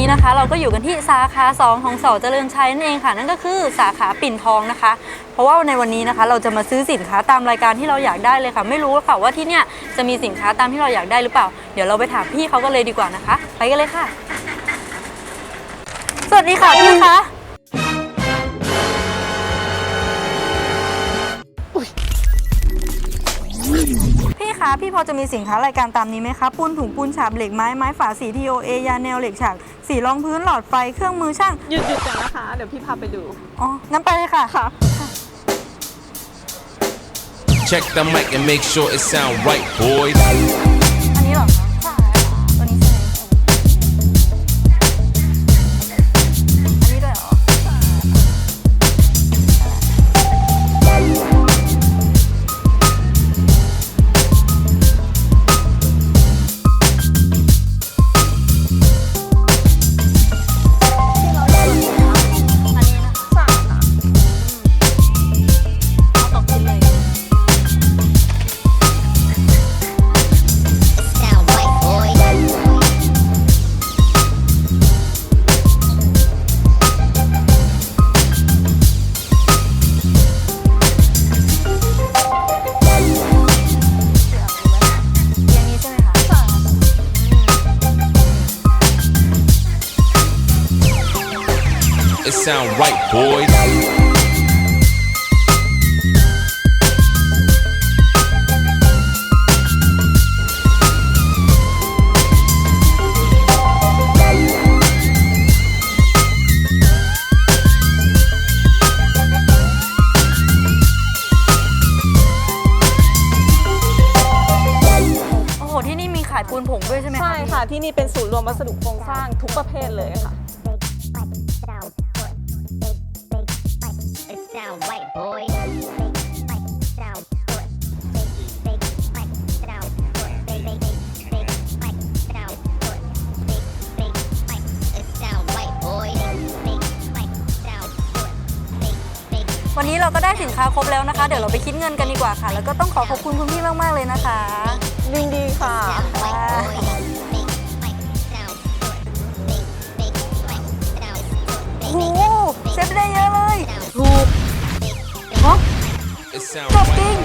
นี้นะคะ เราก็อยู่กันที่สาขา 2 ของสอเจริญชัยนั่นเองค่ะ นั่นก็คือสาขาปิ่นทองนะคะ เพราะว่าในวันนี้นะคะเราจะมาซื้อสินค้าตามรายการที่เราอยากได้เลยค่ะ ไม่รู้ค่ะว่าที่เนี่ยจะมีสินค้าตามที่เราอยากได้หรือเปล่า เดี๋ยวเราไปถามพี่เขาก็เลยดีกว่านะคะ ไปกันเลยค่ะ สวัสดีค่ะพี่คะ พี่คะพี่พอจะมีสินค้ารายการตามนี้ไหมคะ ปูนถุงปูนฉาบเหล็กไม้ไม้ฝาสี TOA ยาแนวเหล็กฉากสีรองพื้นหลอดไฟเครื่องมือช่าง หยุดหยุดก่อนนะคะ เดี๋ยวพี่พาไปดู อ๋อ งั้นไปเลยค่ะ ค่ะ Check the mic and make sure it sound right, boys. It sound right, boys. โอ้โหที่นี่มีขายปูนผงด้วยใช่ไหมคะใช่ค่ะ ที่นี่เป็นศูนย์รวมวัสดุโครงสร้างทุกประเภทเลยค่ะ It sound white boy. Sound good. Big big sound good. Big big big big sound good. Big big big it sound white boy. Big big sound good. Big big วันนี้เราก็ได้สินค้าครบแล้วนะคะ เดี๋ยวเราไปคิดเงินกันดีกว่าค่ะ แล้วก็ต้องขอขอบคุณคุณพี่มากๆเลยนะคะ ยินดี sound จบจริง right,